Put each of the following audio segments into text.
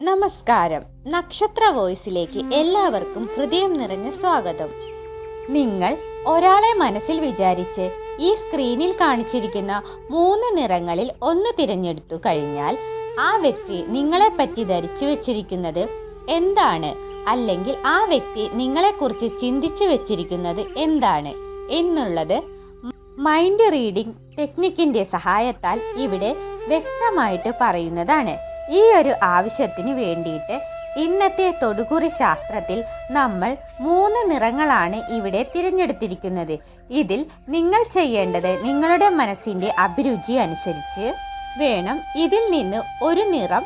നമസ്കാരം. നക്ഷത്ര വോയിസിലേക്ക് എല്ലാവർക്കും ഹൃദയം നിറഞ്ഞ സ്വാഗതം. നിങ്ങൾ ഒരാളെ മനസ്സിൽ വിചാരിച്ച് ഈ സ്ക്രീനിൽ കാണിച്ചിരിക്കുന്ന മൂന്ന് നിറങ്ങളിൽ ഒന്ന് തിരഞ്ഞെടുത്തു കഴിഞ്ഞാൽ ആ വ്യക്തി നിങ്ങളെപ്പറ്റി ധരിച്ചു വെച്ചിരിക്കുന്നത് എന്താണ്? അല്ലെങ്കിൽ ആ വ്യക്തി നിങ്ങളെക്കുറിച്ച് ചിന്തിച്ചു വെച്ചിരിക്കുന്നത് എന്താണ്? എന്നുള്ളത് മൈൻഡ് റീഡിംഗ് ടെക്നിക്കിന്റെ സഹായത്താൽ ഇവിടെ വ്യക്തമായിട്ട് പറയുന്നതാണ്. ഈ ഒരു ആവശ്യത്തിന് വേണ്ടിയിട്ട് ഇന്നത്തെ തൊടുകുറി ശാസ്ത്രത്തിൽ നമ്മൾ മൂന്ന് നിറങ്ങളാണ് ഇവിടെ തിരഞ്ഞെടുത്തിരിക്കുന്നത്. ഇതിൽ നിങ്ങൾ ചെയ്യേണ്ടത് നിങ്ങളുടെ മനസ്സിന്റെ അഭിരുചി അനുസരിച്ച് വേണം ഇതിൽ നിന്ന് ഒരു നിറം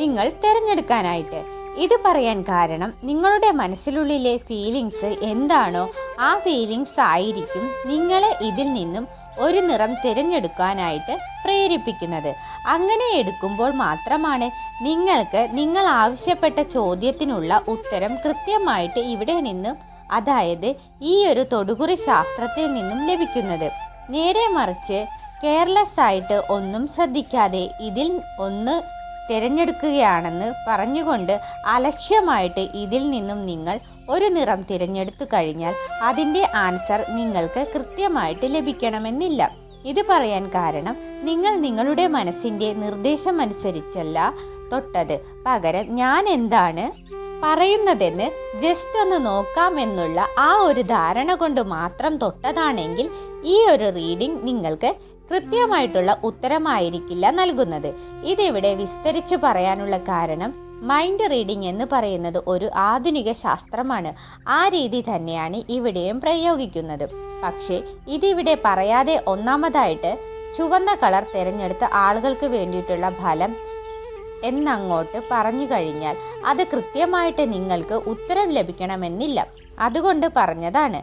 നിങ്ങൾ തിരഞ്ഞെടുക്കാനായിട്ട്. ഇത് പറയാൻ കാരണം നിങ്ങളുടെ മനസ്സിലുള്ളിലെ ഫീലിങ്സ് എന്താണോ ആ ഫീലിങ്സ് ആയിരിക്കും നിങ്ങളെ ഇതിൽ നിന്നും ഒരു നിറം തിരഞ്ഞെടുക്കാനായിട്ട് പ്രേരിപ്പിക്കുന്നത്. അങ്ങനെ എടുക്കുമ്പോൾ മാത്രമാണ് നിങ്ങൾക്ക് നിങ്ങൾ ആവശ്യപ്പെട്ട ചോദ്യത്തിനുള്ള ഉത്തരം കൃത്യമായിട്ട് ഇവിടെ നിന്നും അതായത് ഈ ഒരു തൊടുകുറി ശാസ്ത്രത്തിൽ നിന്നും ലഭിക്കുന്നത്. നേരെ മറിച്ച് കെയർലെസ് ആയിട്ട് ഒന്നും ശ്രദ്ധിക്കാതെ ഇതിൽ ഒന്ന് തിരഞ്ഞെടുക്കുകയാണെന്ന് പറഞ്ഞുകൊണ്ട് അലക്ഷ്യമായിട്ട് ഇതിൽ നിന്നും നിങ്ങൾ ഒരു നിറം തിരഞ്ഞെടുത്തു കഴിഞ്ഞാൽ അതിന്റെ ആൻസർ നിങ്ങൾക്ക് കൃത്യമായിട്ട് ലഭിക്കണമെന്നില്ല. ഇത് പറയാൻ കാരണം നിങ്ങൾ നിങ്ങളുടെ മനസ്സിന്റെ നിർദ്ദേശമനുസരിച്ചല്ല തൊട്ടത്. പകരം ഞാൻ എന്താണ് പറയുന്നതെന്ന് ജസ്റ്റ് ഒന്ന് നോക്കാമെന്നുള്ള ആ ഒരു ധാരണ കൊണ്ട് മാത്രം തൊട്ടതാണെങ്കിൽ ഈ ഒരു റീഡിംഗ് നിങ്ങൾക്ക് കൃത്യമായിട്ടുള്ള ഉത്തരമായിരിക്കില്ല നൽകുന്നത്. ഇതിവിടെ വിസ്തരിച്ചു പറയാനുള്ള കാരണം മൈൻഡ് റീഡിംഗ് എന്ന് പറയുന്നത് ഒരു ആധുനിക ശാസ്ത്രമാണ്. ആ രീതി തന്നെയാണ് ഇവിടെയും പ്രയോഗിക്കുന്നത്. പക്ഷേ ഇതിവിടെ പറയാതെ ഒന്നാമതായിട്ട് ചുവന്ന കളർ തിരഞ്ഞെടുത്ത ആളുകൾക്ക് വേണ്ടിയിട്ടുള്ള ഫലം എന്നങ്ങോട്ട് പറഞ്ഞു കഴിഞ്ഞാൽ അത് കൃത്യമായിട്ട് നിങ്ങൾക്ക് ഉത്തരം ലഭിക്കണമെന്നില്ല. അതുകൊണ്ട് പറഞ്ഞതാണ്.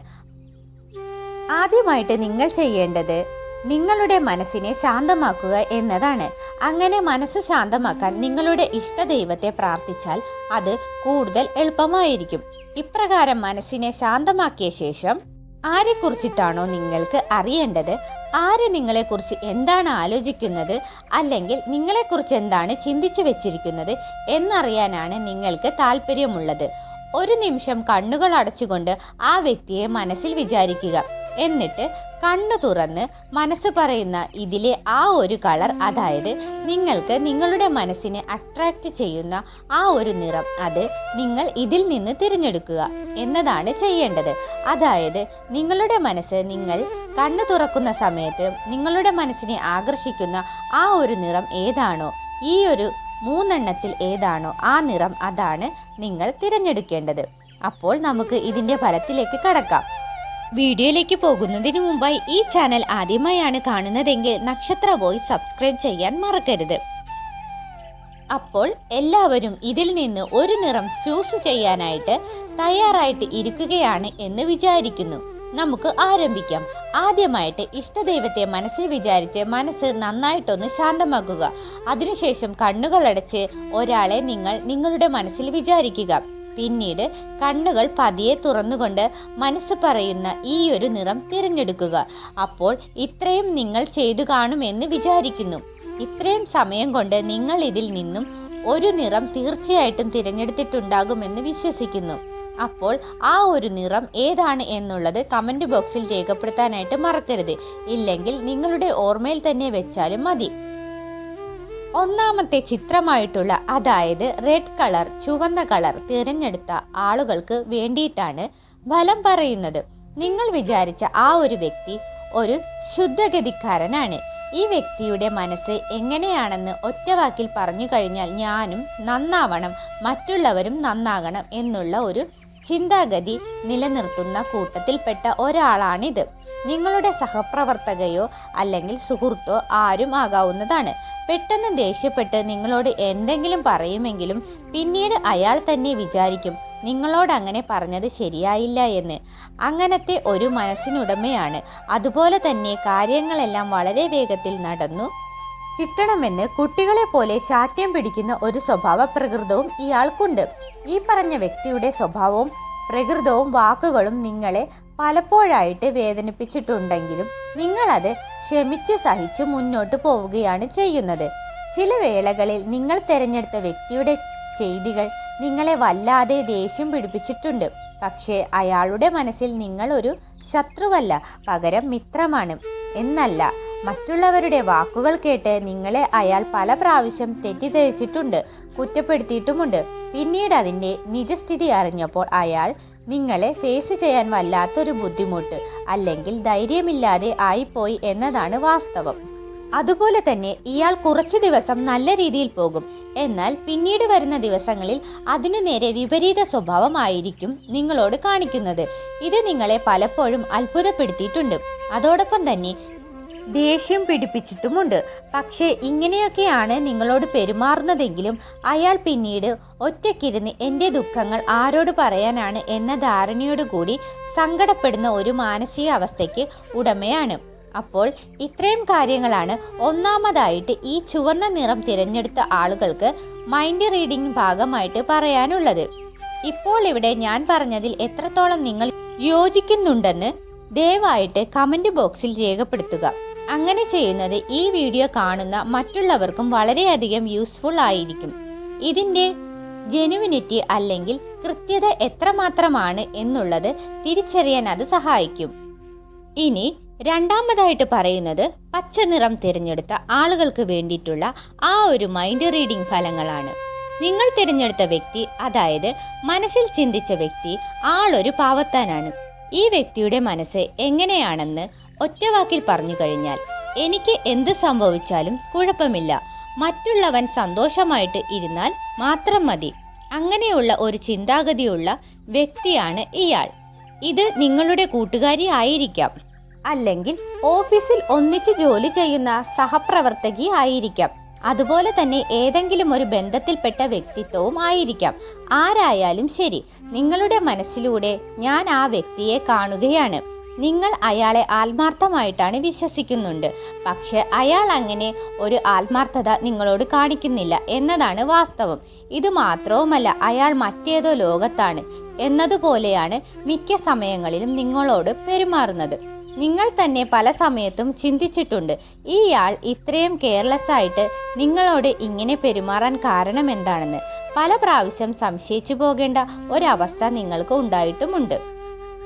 ആദ്യമായിട്ട് നിങ്ങൾ ചെയ്യേണ്ടത് നിങ്ങളുടെ മനസ്സിനെ ശാന്തമാക്കുക എന്നതാണ്. അങ്ങനെ മനസ്സ് ശാന്തമാക്കാൻ നിങ്ങളുടെ ഇഷ്ടദൈവത്തെ പ്രാർത്ഥിച്ചാൽ അത് കൂടുതൽ എളുപ്പമായിരിക്കും. ഇപ്രകാരം മനസ്സിനെ ശാന്തമാക്കിയ ശേഷം ആരെക്കുറിച്ചിട്ടാണോ നിങ്ങൾക്ക് അറിയേണ്ടത്? ആര് നിങ്ങളെക്കുറിച്ച് എന്താണ് ആലോചിക്കുന്നത്? അല്ലെങ്കിൽ നിങ്ങളെക്കുറിച്ച് എന്താണ് ചിന്തിച്ചു വെച്ചിരിക്കുന്നത് എന്നറിയാനാണ് നിങ്ങൾക്ക് താല്പര്യമുള്ളത് ഒരു നിമിഷം കണ്ണുകൾ അടച്ചുകൊണ്ട് ആ വ്യക്തിയെ മനസ്സിൽ വിചാരിക്കുക. എന്നിട്ട് കണ്ണു തുറന്ന് മനസ്സ് പറയുന്ന ഇതിലെ ആ ഒരു കളർ അതായത് നിങ്ങൾക്ക് നിങ്ങളുടെ മനസ്സിനെ അട്രാക്റ്റ് ചെയ്യുന്ന ആ ഒരു നിറം അത് നിങ്ങൾ ഇതിൽ നിന്ന് തിരഞ്ഞെടുക്കുക എന്നതാണ് ചെയ്യേണ്ടത്. അതായത് നിങ്ങളുടെ മനസ്സ് നിങ്ങൾ കണ്ണു തുറക്കുന്ന സമയത്ത് നിങ്ങളുടെ മനസ്സിനെ ആകർഷിക്കുന്ന ആ ഒരു നിറം ഏതാണോ ഈ ഒരു മൂന്നെണ്ണത്തിൽ ഏതാണോ ആ നിറം അതാണ് നിങ്ങൾ തിരഞ്ഞെടുക്കേണ്ടത്. അപ്പോൾ നമുക്ക് ഇതിന്റെ ഫലത്തിലേക്ക് കടക്കാം. വീഡിയോയിലേക്ക് പോകുന്നതിന് മുമ്പായി ഈ ചാനൽ ആദ്യമായാണ് കാണുന്നതെങ്കിൽ നക്ഷത്ര വോയിസ് സബ്സ്ക്രൈബ് ചെയ്യാൻ മറക്കരുത്. അപ്പോൾ എല്ലാവരും ഇതിൽ നിന്ന് ഒരു നിറം ചൂസ് ചെയ്യാനായിട്ട് തയ്യാറായിട്ട് ഇരിക്കുകയാണ് എന്ന് വിചാരിക്കുന്നു. നമുക്ക് ആരംഭിക്കാം. ആദ്യമായിട്ട് ഇഷ്ടദൈവത്തെ മനസ്സിൽ വിചാരിച്ച് മനസ്സ് നന്നായിട്ടൊന്ന് ശാന്തമാക്കുക. അതിനുശേഷം കണ്ണുകളടച്ച് ഒരാളെ നിങ്ങൾ നിങ്ങളുടെ മനസ്സിൽ വിചാരിക്കുക. പിന്നീട് കണ്ണുകൾ പതിയെ തുറന്നുകൊണ്ട് മനസ്സ് പറയുന്ന ഈ ഒരു നിറം തിരഞ്ഞെടുക്കുക. അപ്പോൾ ഇത്രയും നിങ്ങൾ ചെയ്തു കാണുമെന്ന് വിചാരിക്കുന്നു. ഇത്രയും സമയം കൊണ്ട് നിങ്ങൾ ഇതിൽ നിന്നും ഒരു നിറം തീർച്ചയായിട്ടും തിരഞ്ഞെടുത്തിട്ടുണ്ടാകുമെന്ന് വിശ്വസിക്കുന്നു. അപ്പോൾ ആ ഒരു നിറം ഏതാണ് എന്നുള്ളത് കമന്റ് ബോക്സിൽ രേഖപ്പെടുത്താനായിട്ട് മറക്കരുത്. ഇല്ലെങ്കിൽ നിങ്ങളുടെ ഓർമ്മയിൽ തന്നെ വെച്ചാലും മതി. ഒന്നാമത്തെ ചിത്രമായിട്ടുള്ള അതായത് റെഡ് കളർ ചുവന്ന കളർ തിരഞ്ഞെടുത്ത ആളുകൾക്ക് വേണ്ടിയിട്ടാണ് ഫലം പറയുന്നത്. നിങ്ങൾ വിചാരിച്ച ആ ഒരു വ്യക്തി ഒരു ശുദ്ധഗതിക്കാരനാണ്. ഈ വ്യക്തിയുടെ മനസ്സ് എങ്ങനെയാണെന്ന് ഒറ്റവാക്കിൽ പറഞ്ഞു കഴിഞ്ഞാൽ ഞാനും നന്നാവണം മറ്റുള്ളവരും നന്നാകണം എന്നുള്ള ഒരു ചിന്താഗതി നിലനിർത്തുന്ന കൂട്ടത്തിൽപ്പെട്ട ഒരാളാണിത്. നിങ്ങളുടെ സഹപ്രവർത്തകയോ അല്ലെങ്കിൽ സുഹൃത്തോ ആരും ആകാവുന്നതാണ്. പെട്ടെന്ന് ദേഷ്യപ്പെട്ട് നിങ്ങളോട് എന്തെങ്കിലും പറയുമെങ്കിലും പിന്നീട് അയാൾ തന്നെ വിചാരിക്കും നിങ്ങളോട് അങ്ങനെ പറഞ്ഞത് ശരിയായില്ല എന്ന്. അങ്ങനത്തെ ഒരു മനസ്സിനുടമയാണ്. അതുപോലെ തന്നെ കാര്യങ്ങളെല്ലാം വളരെ വേഗത്തിൽ നടന്നു കിട്ടണമെന്ന് കുട്ടികളെ പോലെ ശാഠ്യം പിടിക്കുന്ന ഒരു സ്വഭാവ പ്രകൃതവും ഇയാൾക്കുണ്ട്. ഈ പറഞ്ഞ വ്യക്തിയുടെ സ്വഭാവവും പ്രകൃതവും വാക്കുകളും നിങ്ങളെ പലപ്പോഴായിട്ട് വേദനിപ്പിച്ചിട്ടുണ്ടെങ്കിലും നിങ്ങളത് ക്ഷമിച്ചു സഹിച്ച് മുന്നോട്ട് പോവുകയാണ് ചെയ്യുന്നത്. ചില വേളകളിൽ നിങ്ങൾ തിരഞ്ഞെടുത്ത വ്യക്തിയുടെ ചെയ്തികൾ നിങ്ങളെ വല്ലാതെ ദേഷ്യം പിടിപ്പിച്ചിട്ടുണ്ട്. പക്ഷേ അയാളുടെ മനസ്സിൽ നിങ്ങൾ ഒരു ശത്രുവല്ല പകരം മിത്രമാണ്. എന്നല്ല മറ്റുള്ളവരുടെ വാക്കുകൾ കേട്ട് നിങ്ങളെ അയാൾ പല പ്രാവശ്യം തെറ്റിദ്ധരിച്ചിട്ടുണ്ട് കുറ്റപ്പെടുത്തിയിട്ടുമുണ്ട്. പിന്നീട് അതിന്റെ നിജസ്ഥിതി അറിഞ്ഞപ്പോൾ അയാൾ നിങ്ങളെ ഫേസ് ചെയ്യാൻ വല്ലാത്തൊരു ബുദ്ധിമുട്ട് അല്ലെങ്കിൽ ധൈര്യമില്ലാതെ ആയിപ്പോയി എന്നതാണ് വാസ്തവം. അതുപോലെ തന്നെ ഇയാൾ കുറച്ച് ദിവസം നല്ല രീതിയിൽ പോകും. എന്നാൽ പിന്നീട് വരുന്ന ദിവസങ്ങളിൽ അതിനു നേരെ വിപരീത സ്വഭാവമായിരിക്കും നിങ്ങളോട് കാണിക്കുന്നത്. ഇത് നിങ്ങളെ പലപ്പോഴും അത്ഭുതപ്പെടുത്തിയിട്ടുണ്ട്. അതോടൊപ്പം തന്നെ ദേഷ്യം പിടിപ്പിച്ചിട്ടുമുണ്ട്. പക്ഷേ ഇങ്ങനെയൊക്കെയാണ് നിങ്ങളോട് പെരുമാറുന്നതെങ്കിലും അയാൾ പിന്നീട് ഒറ്റയ്ക്കിരുന്ന് എന്റെ ദുഃഖങ്ങൾ ആരോട് പറയാനാണ് എന്ന ധാരണയോടുകൂടി സങ്കടപ്പെടുന്ന ഒരു മാനസികാവസ്ഥയ്ക്ക് ഉടമയാണ്. അപ്പോൾ ഇത്രയും കാര്യങ്ങളാണ് ഒന്നാമതായിട്ട് ഈ ചുവന്ന നിറം തിരഞ്ഞെടുത്ത ആളുകൾക്ക് മൈൻഡ് റീഡിംഗ് ഭാഗമായിട്ട് പറയാനുള്ളത്. ഇപ്പോൾ ഇവിടെ ഞാൻ പറഞ്ഞതിൽ എത്രത്തോളം നിങ്ങൾ യോജിക്കുന്നുണ്ടെന്ന് ദയവായിട്ട് കമന്റ് ബോക്സിൽ രേഖപ്പെടുത്തുക. അങ്ങനെ ചെയ്യുന്നത് ഈ വീഡിയോ കാണുന്ന മറ്റുള്ളവർക്കും വളരെയധികം യൂസ്ഫുൾ ആയിരിക്കും. ഇതിന്റെ ജെനുവിനിറ്റി അല്ലെങ്കിൽ കൃത്യത എത്രമാത്രമാണ് എന്നുള്ളത് തിരിച്ചറിയാൻ അത് സഹായിക്കും. ഇനി രണ്ടാമതായിട്ട് പറയുന്നത് പച്ച നിറം തിരഞ്ഞെടുത്ത ആളുകൾക്ക് വേണ്ടിയിട്ടുള്ള ആ ഒരു മൈൻഡ് റീഡിംഗ് ഫലങ്ങളാണ്. നിങ്ങൾ തിരഞ്ഞെടുത്ത വ്യക്തി അതായത് മനസ്സിൽ ചിന്തിച്ച വ്യക്തി ആളൊരു പാവത്താനാണ്. ഈ വ്യക്തിയുടെ മനസ്സ് എങ്ങനെയാണെന്ന് ഒറ്റവാക്കിൽ പറഞ്ഞു കഴിഞ്ഞാൽ എനിക്ക് എന്ത് സംഭവിച്ചാലും കുഴപ്പമില്ല. മറ്റുള്ളവൻ സന്തോഷമായിട്ട് ഇരുന്നാൽ മാത്രം മതി. അങ്ങനെയുള്ള ഒരു ചിന്താഗതിയുള്ള വ്യക്തിയാണ് ഇയാൾ. ഇത് നിങ്ങളുടെ കൂട്ടുകാരി ആയിരിക്കാം. അല്ലെങ്കിൽ ഓഫീസിൽ ഒന്നിച്ച് ജോലി ചെയ്യുന്ന സഹപ്രവർത്തകി ആയിരിക്കാം. അതുപോലെ തന്നെ ഏതെങ്കിലും ഒരു ബന്ധത്തിൽപ്പെട്ട വ്യക്തിത്വവും ആയിരിക്കാം. ആരായാലും ശരി നിങ്ങളുടെ മനസ്സിലൂടെ ഞാൻ ആ വ്യക്തിയെ കാണുകയാണ്. നിങ്ങൾ അയാളെ ആത്മാർത്ഥമായിട്ടാണ് വിശ്വസിക്കുന്നുണ്ട്. പക്ഷെ അയാൾ അങ്ങനെ ഒരു ആത്മാർത്ഥത നിങ്ങളോട് കാണിക്കുന്നില്ല എന്നതാണ് വാസ്തവം. ഇത് മാത്രവുമല്ല അയാൾ മറ്റേതോ ലോകത്താണ് എന്നതുപോലെയാണ് മിക്ക സമയങ്ങളിലും നിങ്ങളോട് പെരുമാറുന്നത്. നിങ്ങൾ തന്നെ പല സമയത്തും ചിന്തിച്ചിട്ടുണ്ട് ഈയാൾ ഇത്രയും കെയർലെസ് ആയിട്ട് നിങ്ങളോട് ഇങ്ങനെ പെരുമാറാൻ കാരണം എന്താണെന്ന് പല പ്രാവശ്യം സംശയിച്ചു പോകേണ്ട ഒരവസ്ഥ നിങ്ങൾക്ക് ഉണ്ടായിട്ടുമുണ്ട്.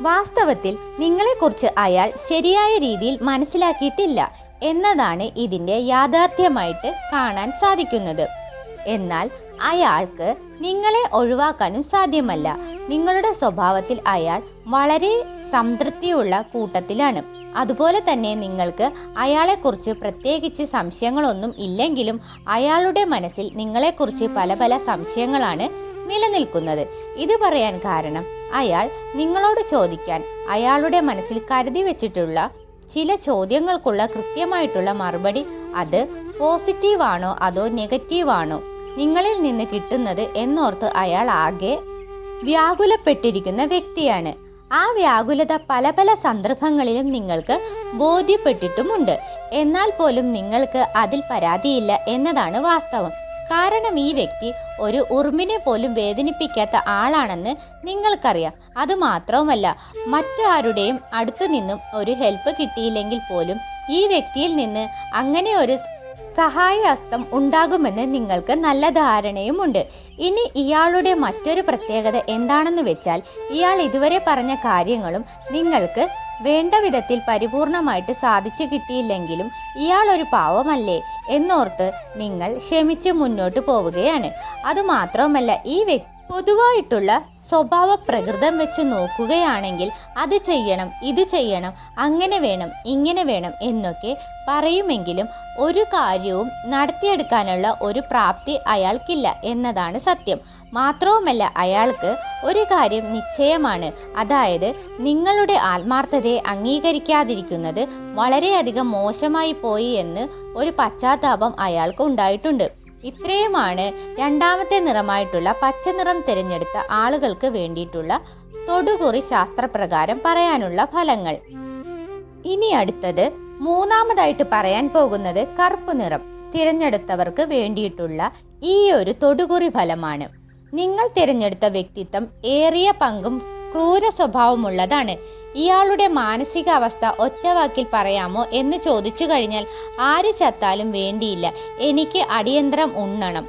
വാസ്തവത്തിൽ നിങ്ങളെക്കുറിച്ച് അയാൾ ശരിയായ രീതിയിൽ മനസ്സിലാക്കിയിട്ടില്ല എന്നതാണ് ഇതിന്റെ യാഥാർത്ഥ്യമായിട്ട് കാണാൻ സാധിക്കുന്നത്. എന്നാൽ അയാൾക്ക് നിങ്ങളെ ഒഴിവാക്കാനും സാധ്യമല്ല. നിങ്ങളുടെ സ്വഭാവത്തിൽ അയാൾ വളരെ സംതൃപ്തിയുള്ള കൂട്ടത്തിലാണ്. അതുപോലെ തന്നെ നിങ്ങൾക്ക് അയാളെക്കുറിച്ച് പ്രത്യേകിച്ച് സംശയങ്ങളൊന്നും ഇല്ലെങ്കിലും അയാളുടെ മനസ്സിൽ നിങ്ങളെക്കുറിച്ച് പല പല സംശയങ്ങളാണ് നിലനിൽക്കുന്നത്. ഇത് പറയാൻ കാരണം അയാൾ നിങ്ങളോട് ചോദിക്കാൻ അയാളുടെ മനസ്സിൽ കരുതി വെച്ചിട്ടുള്ള ചില ചോദ്യങ്ങൾക്കുള്ള കൃത്യമായിട്ടുള്ള മറുപടി അത് പോസിറ്റീവാണോ അതോ നെഗറ്റീവാണോ നിങ്ങളിൽ നിന്ന് കിട്ടുന്നത് എന്നോർത്ത് അയാൾ ആകെ വ്യാകുലപ്പെട്ടിരിക്കുന്ന വ്യക്തിയാണ്. ആ വ്യാകുലത പല പല സന്ദർഭങ്ങളിലും നിങ്ങൾക്ക് ബോധ്യപ്പെട്ടിട്ടുമുണ്ട്. എന്നാൽ പോലും നിങ്ങൾക്ക് അതിൽ പരാതിയില്ല എന്നതാണ് വാസ്തവം. കാരണം ഈ വ്യക്തി ഒരു ഉറുമ്പിനെ പോലും വേദനിപ്പിക്കാത്ത ആളാണെന്ന് നിങ്ങൾക്കറിയാം. അതുമാത്രവുമല്ല മറ്റാരുടെയും അടുത്തു നിന്നും ഒരു ഹെൽപ്പ് കിട്ടിയില്ലെങ്കിൽ പോലും ഈ വ്യക്തിയിൽ നിന്ന് അങ്ങനെ ഒരു സഹായഹസ്തം ഉണ്ടാകുമെന്ന് നിങ്ങൾക്ക് നല്ല ധാരണയുമുണ്ട്. ഇനി ഇയാളുടെ മറ്റൊരു പ്രത്യേകത എന്താണെന്ന് വെച്ചാൽ ഇയാൾ ഇതുവരെ പറഞ്ഞ കാര്യങ്ങളും നിങ്ങൾക്ക് വേണ്ട വിധത്തിൽ പരിപൂർണമായിട്ട് സാധിച്ചു കിട്ടിയില്ലെങ്കിലും ഇയാൾ ഒരു പാവമല്ലേ എന്നോർത്ത് നിങ്ങൾ ക്ഷമിച്ച് മുന്നോട്ട് പോവുകയാണ്. അതുമാത്രവുമല്ല ഈ വ്യക്തി പൊതുവായിട്ടുള്ള സ്വഭാവ പ്രകൃതം വെച്ച് നോക്കുകയാണെങ്കിൽ അത് ചെയ്യണം ഇത് ചെയ്യണം അങ്ങനെ വേണം ഇങ്ങനെ വേണം എന്നൊക്കെ പറയുമെങ്കിലും ഒരു കാര്യവും നടത്തിയെടുക്കാനുള്ള ഒരു പ്രാപ്തി അയാൾക്കില്ല എന്നതാണ് സത്യം. മാത്രവുമല്ല അയാൾക്ക് ഒരു കാര്യം നിശ്ചയമാണ്. അതായത് നിങ്ങളുടെ ആത്മാർത്ഥതയെ അംഗീകരിക്കാതിരിക്കുന്നത് വളരെയധികം മോശമായി പോയി എന്ന് ഒരു പശ്ചാത്താപം അയാൾക്ക് ഉണ്ടായിട്ടുണ്ട്. ഇത്രയുമാണ് രണ്ടാമത്തെ നിറമായിട്ടുള്ള പച്ച നിറം തിരഞ്ഞെടുത്ത ആളുകൾക്ക് വേണ്ടിയിട്ടുള്ള തൊടുകുറി ശാസ്ത്രപ്രകാരം പറയാനുള്ള ഫലങ്ങൾ. ഇനി അടുത്തത് മൂന്നാമതായിട്ട് പറയാൻ പോകുന്നത് കറുപ്പ് നിറം തിരഞ്ഞെടുത്തവർക്ക് വേണ്ടിയിട്ടുള്ള ഈ ഒരു തൊടുകുറി ഫലമാണ്. നിങ്ങൾ തിരഞ്ഞെടുത്ത വ്യക്തിത്വം ഏറിയ പങ്കും ക്രൂര സ്വഭാവമുള്ളതാണ് ഇയാളുടെ മാനസികാവസ്ഥ ഒറ്റവാക്കിൽ പറയാമോ എന്ന് ചോദിച്ചു കഴിഞ്ഞാൽ ആര് ചത്താലും വേണ്ടിയില്ല. എനിക്ക് അടിയന്തരം ഉണ്ണണം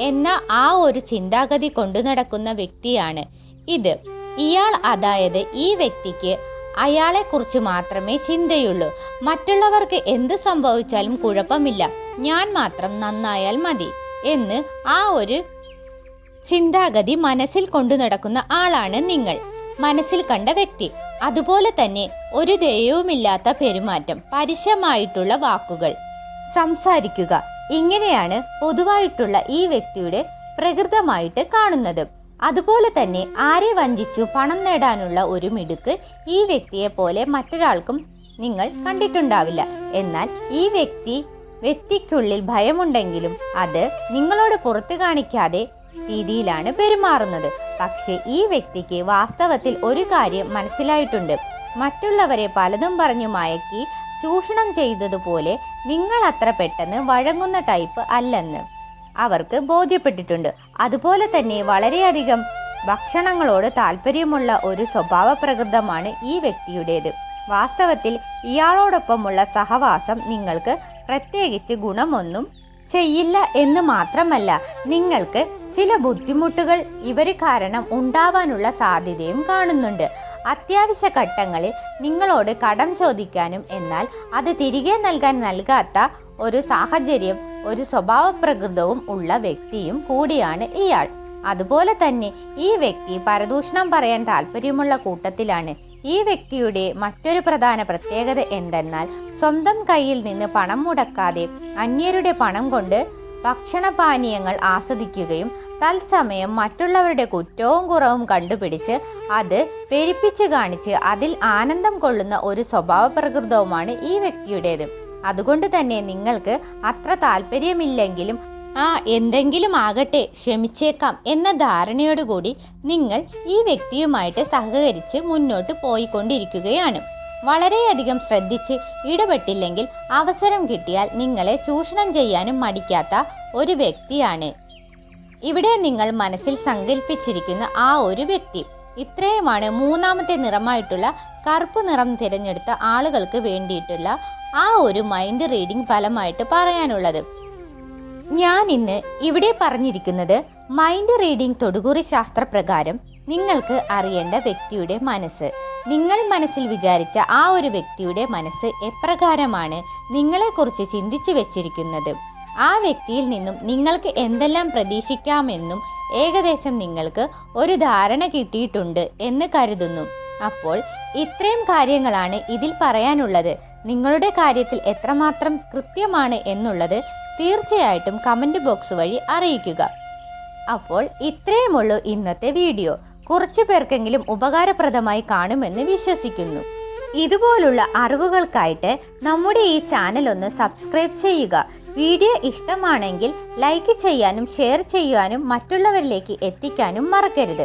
എന്ന ആ ഒരു ചിന്താഗതി കൊണ്ടു നടക്കുന്ന വ്യക്തിയാണ് ഇത്. ഇയാൾ അതായത് ഈ വ്യക്തിക്ക് അയാളെക്കുറിച്ച് മാത്രമേ ചിന്തയുള്ളൂ. മറ്റുള്ളവർക്ക് എന്ത് സംഭവിച്ചാലും കുഴപ്പമില്ല. ഞാൻ മാത്രം നന്നായാൽ മതി എന്ന് ആ ഒരു ചിന്താഗതി മനസ്സിൽ കൊണ്ടു നടക്കുന്ന ആളാണ് നിങ്ങൾ. മനസ്സിൽ കണ്ട വ്യക്തി. അതുപോലെ തന്നെ ഒരു ദയവുമില്ലാത്ത പെരുമാറ്റം. പരസ്യമായിട്ടുള്ള വാക്കുകൾ. സംസാരിക്കുക. ഇങ്ങനെയാണ് പൊതുവായിട്ടുള്ള ഈ വ്യക്തിയുടെ പ്രകൃതമായിട്ട് കാണുന്നത്. അതുപോലെ തന്നെ ആരെ വഞ്ചിച്ചു പണം നേടാനുള്ള ഒരു മിടുക്ക് ഈ വ്യക്തിയെ പോലെ മറ്റൊരാൾക്കും നിങ്ങൾ കണ്ടിട്ടുണ്ടാവില്ല. എന്നാൽ ഈ വ്യക്തി വ്യക്തിക്കുള്ളിൽ ഭയമുണ്ടെങ്കിലും അത് നിങ്ങളോട് പുറത്തു കാണിക്കാതെ രീതിയിലാണ് പെരുമാറുന്നത്. പക്ഷെ ഈ വ്യക്തിക്ക് വാസ്തവത്തിൽ ഒരു കാര്യം മനസ്സിലായിട്ടുണ്ട്. മറ്റുള്ളവരെ പലതും പറഞ്ഞു മയക്കി ചൂഷണം ചെയ്തതുപോലെ നിങ്ങൾ അത്ര പെട്ടെന്ന് വഴങ്ങുന്ന ടൈപ്പ് അല്ലെന്ന് അവർക്ക് ബോധ്യപ്പെട്ടിട്ടുണ്ട്. അതുപോലെ തന്നെ വളരെയധികം ഭക്ഷണങ്ങളോട് താല്പര്യമുള്ള ഒരു സ്വഭാവ പ്രകൃതമാണ് ഈ വ്യക്തിയുടേത്. വാസ്തവത്തിൽ ഇയാളോടൊപ്പമുള്ള സഹവാസം നിങ്ങൾക്ക് പ്രത്യേകിച്ച് ഗുണമൊന്നും ചെയ്യില്ല എന്ന് മാത്രമല്ല നിങ്ങൾക്ക് ചില ബുദ്ധിമുട്ടുകൾ ഇവർ കാരണം ഉണ്ടാവാനുള്ള സാധ്യതയും കാണുന്നുണ്ട്. അത്യാവശ്യ ഘട്ടങ്ങളിൽ നിങ്ങളോട് കടം ചോദിക്കാനും എന്നാൽ അത് തിരികെ നൽകാൻ നൽകാത്ത ഒരു സാഹചര്യം ഒരു സ്വഭാവ പ്രകൃതവും ഉള്ള വ്യക്തിയും കൂടിയാണ് ഇയാൾ. അതുപോലെ തന്നെ ഈ വ്യക്തി പരദൂഷണം പറയാൻ താല്പര്യമുള്ള കൂട്ടത്തിലാണ്. ഈ വ്യക്തിയുടെ മറ്റൊരു പ്രധാന പ്രത്യേകത എന്തെന്നാൽ സ്വന്തം കയ്യിൽ നിന്ന് പണം മുടക്കാതെ അന്യരുടെ പണം കൊണ്ട് ഭക്ഷണപാനീയങ്ങൾ ആസ്വദിക്കുകയും തത്സമയം മറ്റുള്ളവരുടെ കുറ്റവും കുറവും കണ്ടുപിടിച്ച് അത് പെരുപ്പിച്ച് കാണിച്ച് അതിൽ ആനന്ദം കൊള്ളുന്ന ഒരു സ്വഭാവ പ്രകൃതവുമാണ് ഈ വ്യക്തിയുടേത്. അതുകൊണ്ട് തന്നെ നിങ്ങൾക്ക് അത്ര താല്പര്യമില്ലെങ്കിലും ആ എന്തെങ്കിലും ആകട്ടെ ക്ഷമിച്ചേക്കാം എന്ന ധാരണയോടുകൂടി നിങ്ങൾ ഈ വ്യക്തിയുമായിട്ട് സഹകരിച്ച് മുന്നോട്ട് പോയിക്കൊണ്ടിരിക്കുകയാണ്. വളരെയധികം ശ്രദ്ധിച്ച് ഇടപെട്ടില്ലെങ്കിൽ അവസരം കിട്ടിയാൽ നിങ്ങളെ ചൂഷണം ചെയ്യാനും മടിക്കാത്ത ഒരു വ്യക്തിയാണ്. ഇവിടെ നിങ്ങൾ മനസ്സിൽ സങ്കല്പിച്ചിരിക്കുന്ന ആ ഒരു വ്യക്തി ഇത്രയുമാണ് മൂന്നാമത്തെ നിറമായിട്ടുള്ള കറുപ്പ് നിറം തിരഞ്ഞെടുത്ത ആളുകൾക്ക് വേണ്ടിയിട്ടുള്ള ആ ഒരു മൈൻഡ് റീഡിംഗ് ഫലമായിട്ട് പറയാനുള്ളത്. ഞാൻ ഇന്ന് ഇവിടെ പറഞ്ഞിരിക്കുന്നത് മൈൻഡ് റീഡിംഗ് തൊടുകുറി ശാസ്ത്രപ്രകാരം നിങ്ങൾക്ക് അറിയേണ്ട വ്യക്തിയുടെ മനസ്സ്. നിങ്ങൾ മനസ്സിൽ വിചാരിച്ച ആ ഒരു വ്യക്തിയുടെ മനസ്സ് എപ്രകാരമാണ് നിങ്ങളെക്കുറിച്ച് ചിന്തിച്ചു വെച്ചിരിക്കുന്നത്? ആ വ്യക്തിയിൽ നിന്നും നിങ്ങൾക്ക് എന്തെല്ലാം പ്രതീക്ഷിക്കാമെന്നും ഏകദേശം നിങ്ങൾക്ക് ഒരു ധാരണ കിട്ടിയിട്ടുണ്ട് എന്ന് കരുതുന്നു. അപ്പോൾ ഇത്രയും കാര്യങ്ങളാണ് ഇതിൽ പറയാനുള്ളത്. നിങ്ങളുടെ കാര്യത്തിൽ എത്രമാത്രം കൃത്യമാണ് എന്നുള്ളത് തീർച്ചയായിട്ടും കമന്റ് ബോക്സ് വഴി അറിയിക്കുക. അപ്പോൾ ഇത്രയുമുള്ളൂ ഇന്നത്തെ വീഡിയോ. കുറച്ചു പേർക്കെങ്കിലും ഉപകാരപ്രദമായി കാണുമെന്ന് വിശ്വസിക്കുന്നു. ഇതുപോലുള്ള അറിവുകൾക്കായിട്ട് നമ്മുടെ ഈ ചാനൽ ഒന്ന് സബ്സ്ക്രൈബ് ചെയ്യുക. വീഡിയോ ഇഷ്ടമാണെങ്കിൽ ലൈക്ക് ചെയ്യാനും ഷെയർ ചെയ്യുവാനും മറ്റുള്ളവരിലേക്ക് എത്തിക്കാനും മറക്കരുത്.